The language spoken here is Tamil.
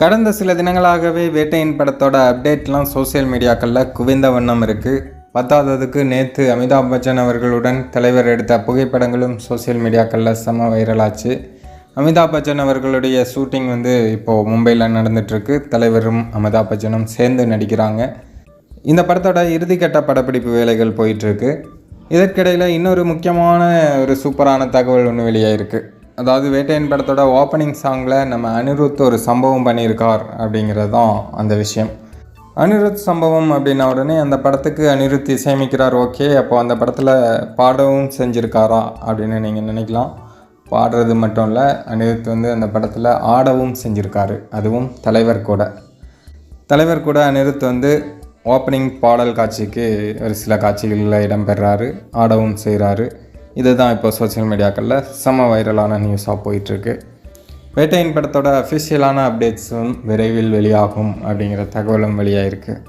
கடந்த சில தினங்களாகவே வேட்டையின் படத்தோட அப்டேட்லாம் சோஷியல் மீடியாக்களில் குவிந்த வண்ணம் இருக்குது பத்தாததுக்கு நேற்று அமிதாப் பச்சன் அவர்களுடன் தலைவர் எடுத்த புகைப்படங்களும் சோஷியல் மீடியாக்களில் செம வைரலாச்சு. அமிதாப் பச்சன் அவர்களுடைய ஷூட்டிங் வந்து இப்போது மும்பையில் நடந்துகிட்ருக்கு தலைவரும் அமிதாப் பச்சனும் சேர்ந்து நடிக்கிறாங்க. இந்த படத்தோட இறுதிக்கட்ட படப்பிடிப்பு வேலைகள் போயிட்டுருக்கு இதற்கிடையில் இன்னொரு முக்கியமான ஒரு சூப்பரான தகவல் ஒன்று வெளியாகிருக்கு அதாவது வேட்டையன் படத்தோட ஓப்பனிங் சாங்கில் நம்ம அனிருத் ஒரு சம்பவம் பண்ணியிருக்கார் அப்படிங்கிறது தான் அந்த விஷயம். அனிருத் சம்பவம் அப்படின்ன உடனே அந்த படத்துக்கு அனிருத் இசையமைக்கிறார் ஓகே அப்போ அந்த படத்தில் பாடவும் செஞ்சுருக்காரா அப்படின்னு நீங்கள் நினைக்கலாம். பாடுறது மட்டும் இல்லை அனிருத் வந்து அந்த படத்தில் ஆடவும் செஞ்சுருக்காரு அதுவும் தலைவர் கூட. தலைவர் கூட அனிருத் வந்து ஓப்பனிங் பாடல் காட்சிக்கு ஒரு சில காட்சிகளில் இடம்பெறாரு ஆடவும் செய்கிறாரு இதுதான் இப்போ சோஷியல் மீடியாக்களில் செம வைரலான நியூஸாக போயிட்டுருக்கு. வேட்டையின் படத்தோட அஃபிஷியலான அப்டேட்ஸும் விரைவில் வெளியாகும் அப்படிங்கிற தகவலும் வெளியாகிருக்கு